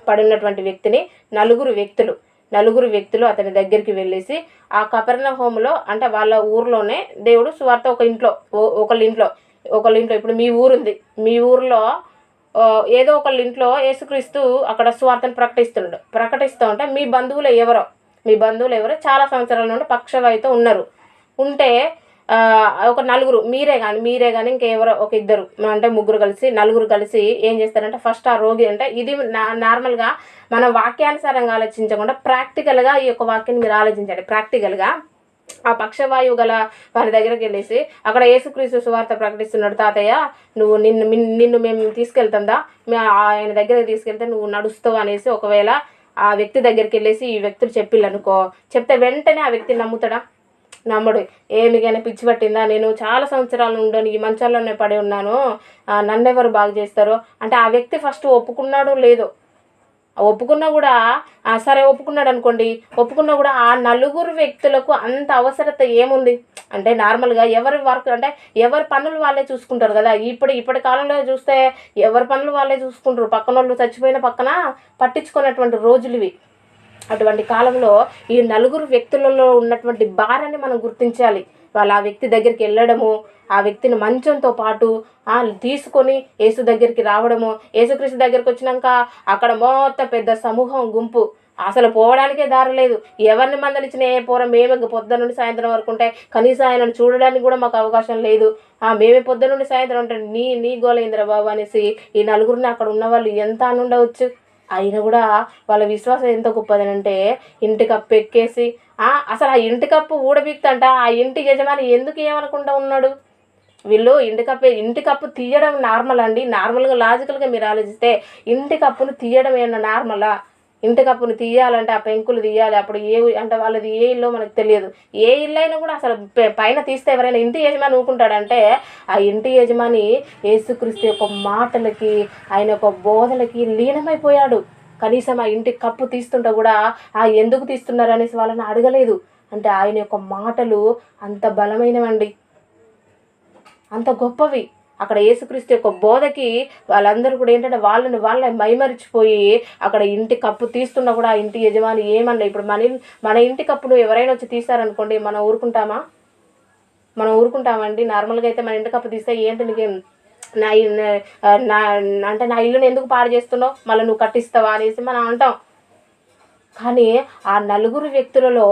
పడినటువంటి వ్యక్తిని నలుగురు వ్యక్తులు నలుగురు వ్యక్తులు అతని దగ్గరికి వెళ్ళేసి ఆ కపర్ణ హోంలో అంటే వాళ్ళ ఊర్లోనే దేవుడు సువార్త ఒక ఇంట్లో ఓ- ఒకళ్ళ ఇంట్లో ఒకళ్ళ ఇంట్లో ఇప్పుడు మీ ఊరుంది మీ ఊర్లో ఏదో ఒకళ్ళ ఇంట్లో యేసుక్రీస్తు అక్కడ సువార్తను ప్రకటిస్తున్నాడు ప్రకటిస్తూ ఉంటే మీ బంధువులు ఎవరో మీ బంధువులు ఎవరో చాలా సంవత్సరాల నుండి పక్షవాయుతో ఉన్నారు. ఉంటే ఒక నలుగురు మీరే కానీ మీరే కానీ ఇంకెవరో ఒక ఇద్దరు అంటే ముగ్గురు కలిసి నలుగురు కలిసి ఏం చేస్తారంటే ఫస్ట్ ఆ రోగి అంటే ఇది నా నార్మల్గా మనం వాక్యానుసారంగా ఆలోచించకుండా ప్రాక్టికల్గా ఈ యొక్క వాక్యాన్ని మీరు ఆలోచించండి. ప్రాక్టికల్గా ఆ పక్షవాయువు గల వారి దగ్గరికి వెళ్ళేసి అక్కడ యేసుక్రీస్తు సువార్త ప్రకటిస్తున్నాడు తాతయ్య నువ్వు నిన్ను నిన్ను మేము తీసుకెళ్తాందా ఆయన దగ్గరికి తీసుకెళ్తే నువ్వు నడుస్తావు అనేసి ఒకవేళ ఆ వ్యక్తి దగ్గరికి వెళ్ళేసి ఈ వ్యక్తులు చెప్పిల్లనుకో చెప్తే వెంటనే ఆ వ్యక్తి నమ్ముతాడా? నమ్మడు. ఏమి కానీ పిచ్చి పట్టిందా? నేను చాలా సంవత్సరాల నుండి ఈ మంచాల్లోనే పడి ఉన్నాను. నన్ను నన్నెవరు బాగు చేస్తారో? అంటే ఆ వ్యక్తి ఫస్ట్ ఒప్పుకున్నాడో లేదో? ఒప్పుకున్నా కూడా సరే ఒప్పుకున్నాడు అనుకోండి ఒప్పుకున్నా కూడా ఆ నలుగురు వ్యక్తులకు అంత అవసరత ఏముంది? అంటే నార్మల్గా ఎవరి వర్క్ అంటే ఎవరి పనులు వాళ్ళే చూసుకుంటారు కదా. ఇప్పుడు ఇప్పటి కాలంలో చూస్తే ఎవరి పనులు వాళ్ళే చూసుకుంటారు. పక్కన వాళ్ళు చచ్చిపోయిన పక్కన పట్టించుకున్నటువంటి రోజులు ఇవి. అటువంటి కాలంలో ఈ నలుగురు వ్యక్తులలో ఉన్నటువంటి భారాన్ని మనం గుర్తించాలి. వాళ్ళు ఆ వ్యక్తి దగ్గరికి వెళ్ళడము ఆ వ్యక్తిని మంచంతో పాటు తీసుకొని యేసు దగ్గరికి రావడము యేసుక్రీస్తు దగ్గరికి వచ్చినాక అక్కడ మొత్తం పెద్ద సమూహం గుంపు. అసలు పోవడానికే దారి లేదు. ఎవరిని మందలిచ్చిన ఏ పూరం మేమే పొద్దున్న నుండి సాయంత్రం వరకు ఉంటే కనీసం ఆయనను చూడడానికి కూడా మాకు అవకాశం లేదు. ఆ మేమే పొద్దున నుండి సాయంత్రం ఉంటాం నీ నీ గోలేంద్ర బాబు అనేసి ఈ నలుగురిని అక్కడ ఉన్న వాళ్ళు ఎంత అనుండవచ్చు అయినా కూడా వాళ్ళ విశ్వాసం ఎంత గొప్పదనంటే ఇంటి కప్పు ఎక్కేసి అసలు ఆ ఇంటి కప్పు ఊడబీక్తంట. ఆ ఇంటి యజమాని ఎందుకు ఏమనుకుంటా ఉన్నాడు? వీళ్ళు ఇంటి కప్పు ఇంటి కప్పు తీయడం నార్మల్ అండి. నార్మల్గా లాజికల్గా మీరు ఆలోచిస్తే ఇంటి కప్పును తీయడం ఏమన్నా నార్మలా? ఇంటి కప్పును తీయాలంటే ఆ పెంకులు తీయాలి అప్పుడు ఏ అంటే వాళ్ళది ఏ ఇల్లు మనకు తెలియదు. ఏ ఇల్లు అయినా కూడా అసలు పైన తీస్తే ఎవరైనా ఇంటి యజమాని ఊకుంటాడంటే ఆ ఇంటి యజమాని యేసుక్రీస్తు యొక్క మాటలకి ఆయన యొక్క బోధలకి లీనమైపోయాడు. కనీసం ఆ ఇంటి కప్పు తీస్తుంటే కూడా ఆ ఎందుకు తీస్తున్నారు? అనేసి వాళ్ళని అడగలేదు. అంటే ఆయన యొక్క మాటలు అంత బలమైనవండి. అంత గొప్పవి. అక్కడ యేసుక్రీస్తు యొక్క బోధకి వాళ్ళందరూ కూడా ఏంటంటే వాళ్ళని వాళ్ళని మైమరిచిపోయి అక్కడ ఇంటి కప్పు తీస్తున్నా కూడా ఆ ఇంటి యజమాని ఏమన్నా ఇప్పుడు మన మన ఇంటి కప్పును ఎవరైనా వచ్చి తీస్తారనుకోండి మనం ఊరుకుంటామా? మనం ఊరుకుంటామండి నార్మల్గా అయితే మన ఇంటి కప్పు తీస్తే ఏంటి నీకేం నా నా- నా అంటే నా ఇల్లుని ఎందుకు పాడు చేస్తున్నావు? మళ్ళీ నువ్వు కట్టిస్తావా అనేసి మనం అంటాం. కానీ ఆ నలుగురు వ్యక్తులలో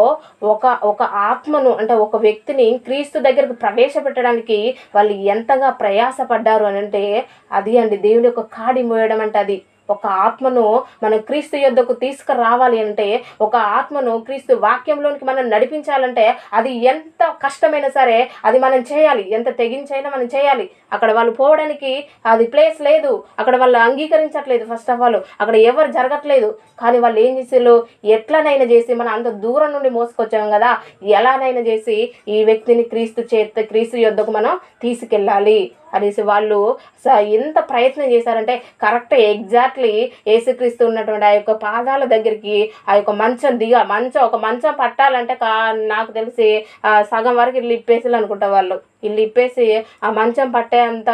ఒక ఒక ఆత్మను అంటే ఒక వ్యక్తిని క్రీస్తు దగ్గరకు ప్రవేశపెట్టడానికి వాళ్ళు ఎంతగా ప్రయాసపడ్డారు అని అంటే అది అండి. దేవుని యొక్క కాడి మోయడం అంటే అది. ఒక ఆత్మను మనం క్రీస్తు యొద్దకు తీసుకురావాలి అంటే ఒక ఆత్మను క్రీస్తు వాక్యంలోనికి మనం నడిపించాలంటే అది ఎంత కష్టమైనా సరే అది మనం చేయాలి. ఎంత తెగించైనా మనం చేయాలి. అక్కడ వాళ్ళు పోవడానికి అది ప్లేస్ లేదు. అక్కడ వాళ్ళు అంగీకరించట్లేదు ఫస్ట్ ఆఫ్ ఆల్. అక్కడ ఎవరు జరగట్లేదు. కానీ వాళ్ళు ఏం చేసారు ఎట్లనైనా చేసి మనం అంత దూరం నుండి మోసుకొచ్చాం కదా. ఎలానైనా చేసి ఈ వ్యక్తిని క్రీస్తు చేత క్రీస్తు యొద్దకు మనం తీసుకెళ్ళాలి. అనేసి వాళ్ళు స- ఎంత ప్రయత్నం చేశారంటే కరెక్ట్ ఎగ్జాక్ట్లీ ఏసుక్రీస్తు ఉన్నటువంటి ఆ యొక్క పాదాల దగ్గరికి ఆ యొక్క మంచం దిగ మంచం ఒక మంచం పట్టాలంటే కా నాకు తెలిసి ఆ, సగం వరకు ఇల్లు ఇప్పేసి అనుకుంటా వాళ్ళు. ఇల్లు ఇప్పేసి ఆ మంచం పట్టే అంత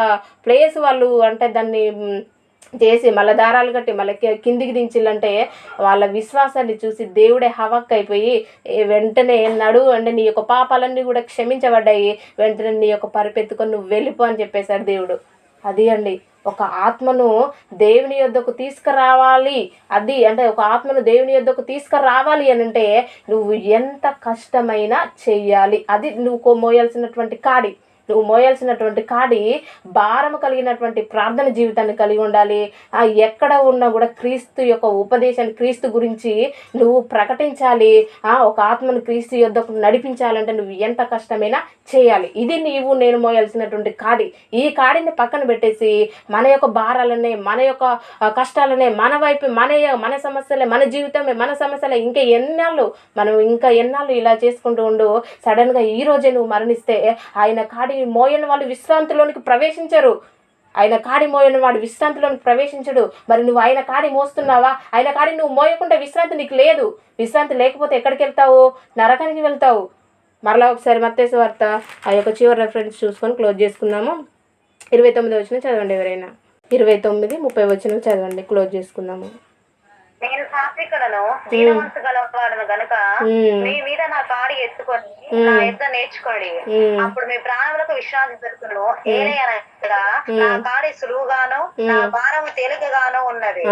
ప్లేస్ వాళ్ళు అంటే దాన్ని చేసి మళ్ళీ దారాలు కట్టి మళ్ళీ కిందికి దించిల్లంటే వాళ్ళ విశ్వాసాన్ని చూసి దేవుడే హవక్ అయిపోయి వెంటనే నడు అంటే నీ యొక్క పాపాలన్నీ కూడా క్షమించబడ్డాయి వెంటనే నీ యొక్క పరిపెత్తుకొని నువ్వు వెళ్ళిపో అని చెప్పేశాడు దేవుడు. అది అండి. ఒక ఆత్మను దేవుని యొద్దకు తీసుకురావాలి. అది అంటే ఒక ఆత్మను దేవుని యొద్దకు తీసుకురావాలి అని అంటే నువ్వు ఎంత కష్టమైనా చెయ్యాలి. అది నువ్వు కో- మోయాల్సినటువంటి కాడి. నువ్వు మోయాల్సినటువంటి కాడి భారము కలిగినటువంటి ప్రార్థన జీవితాన్ని కలిగి ఉండాలి. ఆ ఎక్కడ ఉన్నా కూడా క్రీస్తు యొక్క ఉపదేశాన్ని క్రీస్తు గురించి నువ్వు ప్రకటించాలి. ఆ ఒక ఆత్మను క్రీస్తు యొద్దకు నడిపించాలంటే నువ్వు ఎంత కష్టమైనా చేయాలి. ఇది నీవు నేను మోయాల్సినటువంటి కాడి. ఈ కాడిని పక్కన పెట్టేసి మన యొక్క భారాలనే మన యొక్క కష్టాలనే మన వైపు మన మన సమస్యలే మన జీవితమే మన సమస్యలే ఇంకా ఎన్నాళ్ళు మనం ఇంకా ఎన్నాళ్ళు ఇలా చేసుకుంటూ ఉండు సడన్గా ఈ రోజే నువ్వు మరణిస్తే ఆయన కాడి మోయని వాళ్ళు విశ్రాంతిలోనికి ప్రవేశించరు. ఆయన కాడి మోయని వాడు విశ్రాంతిలోనికి ప్రవేశించడు. మరి నువ్వు ఆయన కాడి మోస్తున్నావా? ఆయన కాడి నువ్వు మోయకుండా విశ్రాంతి నీకు లేదు. విశ్రాంతి లేకపోతే ఎక్కడికి వెళ్తావు? నరకానికి వెళ్తావు. మరలా ఒకసారి మత్తేసు వార్త ఆ యొక్క చివరి రెఫరెన్స్ చూసుకొని క్లోజ్ చేసుకుందాము. ఇరవై తొమ్మిది వచ్చిన చదవండి ఎవరైనా. ఇరవై తొమ్మిది ముప్పై వచ్చిన చదవండి. క్లోజ్ చేసుకుందాము. నేను సాత్వికులను గనుక. మీ మీద నా కాడి ఎత్తుకొని నా యుద్ధ నేర్చుకోండి. అప్పుడు మీ ప్రాణములకు విశ్రాంతి దొరుకును. ఏలయనగా నా కాడి సులువుగాను నా భారము తేలికగాను ఉన్నది.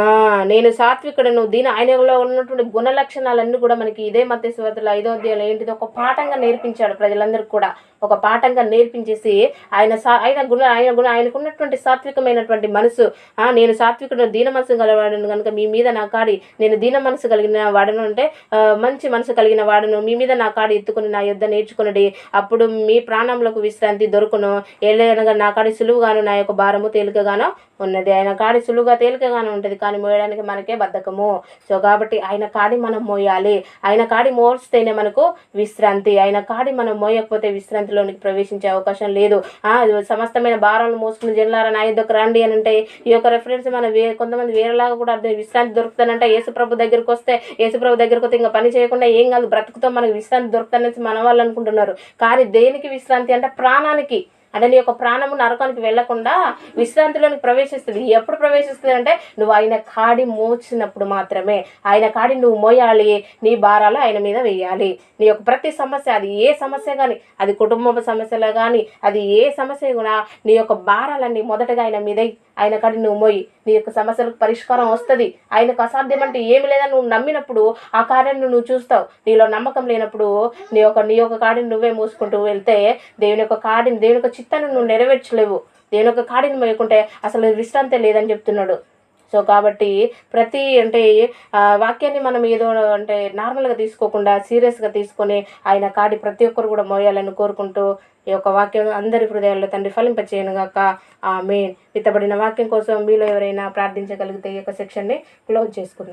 నేను సాత్వికుడను. దీని ఆయనలో ఉన్నటువంటి గుణ లక్షణాలన్నీ కూడా మనకి ఇదే మధ్యస్వర్తులు ఐదో అధ్యాయంలో ఏంటిది ఒక పాఠంగా నేర్పించాడు ప్రజలందరికీ కూడా. ఒక పాఠంగా నేర్పించేసి ఆయన సా ఆయన గుణ ఆయన గుణ ఆయనకు ఉన్నటువంటి సాత్వికమైనటువంటి మనసు. ఆ, నేను సాత్వికుడు దీన మనసు గలవాడను కనుక మీ మీద నా కాడి నేను దీన మనసు కలిగిన వాడను అంటే మంచి మనసు కలిగిన వాడను మీ మీద నా కాడి ఎత్తుకుని నా యుద్ధ నేర్చుకున్నది. అప్పుడు మీ ప్రాణంలోకి విశ్రాంతి దొరుకును. ఏలైనగా నా కాడి సులువుగాను నా యొక్క భారము తేలికగాను ఉన్నది. ఆయన కాడి సులువుగా తేలికగానే ఉంటుంది కానీ మోయడానికి మనకే బద్ధకము. సో కాబట్టి ఆయన కాడి మనం మోయాలి. ఆయన కాడి మోస్తేనే మనకు విశ్రాంతి. ఆయన కాడి మనం మోయకపోతే విశ్రాంతిలోనికి ప్రవేశించే అవకాశం లేదు. ఆ, సమస్తమైన భారాలను మోసుకుని జల్లారా నా ఇద్దరు రండి అని అంటే ఈ యొక్క రెఫరెన్స్ మనం వే కొంతమంది వేరేలాగా కూడా అర్థం విశ్రాంతి దొరుకుతానంటే యేసుప్రభు దగ్గరికి వస్తే యేసుప్రభు దగ్గరికి వస్తే ఇంకా పని చేయకుండా ఏం కాదు బ్రతుకుతో మనకి విశ్రాంతి దొరుకుతానని మన వాళ్ళు తీసుకోవాలనుకుంటున్నారు కానీ దేనికి విశ్రాంతి? అంటే ప్రాణానికి. అంటే నీ యొక్క ప్రాణము నరకానికి వెళ్ళకుండా విశ్రాంతిలోనికి ప్రవేశిస్తుంది. ఎప్పుడు ప్రవేశిస్తుంది అంటే నువ్వు ఆయన కాడి మోచినప్పుడు మాత్రమే. ఆయన కాడి నువ్వు మోయాలి. నీ భారాలు ఆయన మీద వేయాలి. నీ యొక్క ప్రతి సమస్య అది ఏ సమస్య కానీ అది కుటుంబ సమస్యలో కానీ అది ఏ సమస్య కూడా నీ యొక్క భారాలన్నీ మొదటగా ఆయన మీద ఆయన కాడి నువ్వు మోయి. నీ యొక్క సమస్యలకు పరిష్కారం వస్తుంది. ఆయనకు అసాధ్యం అంటే ఏమి లేదని నువ్వు నమ్మినప్పుడు ఆ కార్యాన్ని నువ్వు చూస్తావు. నీలో నమ్మకం లేనప్పుడు నీ యొక్క నీ యొక్క కాడిని నువ్వే మూసుకుంటూ వెళ్తే దేవుని యొక్క కాడిని దేవుని యొక్క చిత్తాన్ని నువ్వు నెరవేర్చలేవు. దేవుని యొక్క కాడిని మోయకుంటే అసలు విశ్రాంతి లేదని చెప్తున్నాడు. సో కాబట్టి ప్రతి అంటే వాక్యాన్ని మనం ఏదో అంటే నార్మల్గా తీసుకోకుండా సీరియస్గా తీసుకొని ఆయన కాడి ప్రతి ఒక్కరు కూడా మోయాలని కోరుకుంటూ ఈ యొక్క వాక్యం అందరి హృదయాల్లో తండ్రి ఫలింపచేయను గాక. ఆ మెయిన్ విత్తబడిన వాక్యం కోసం మీలో ఎవరైనా ప్రార్థించగలిగితే ఈ యొక్క సెక్షన్ని క్లోజ్ చేసుకుందాం.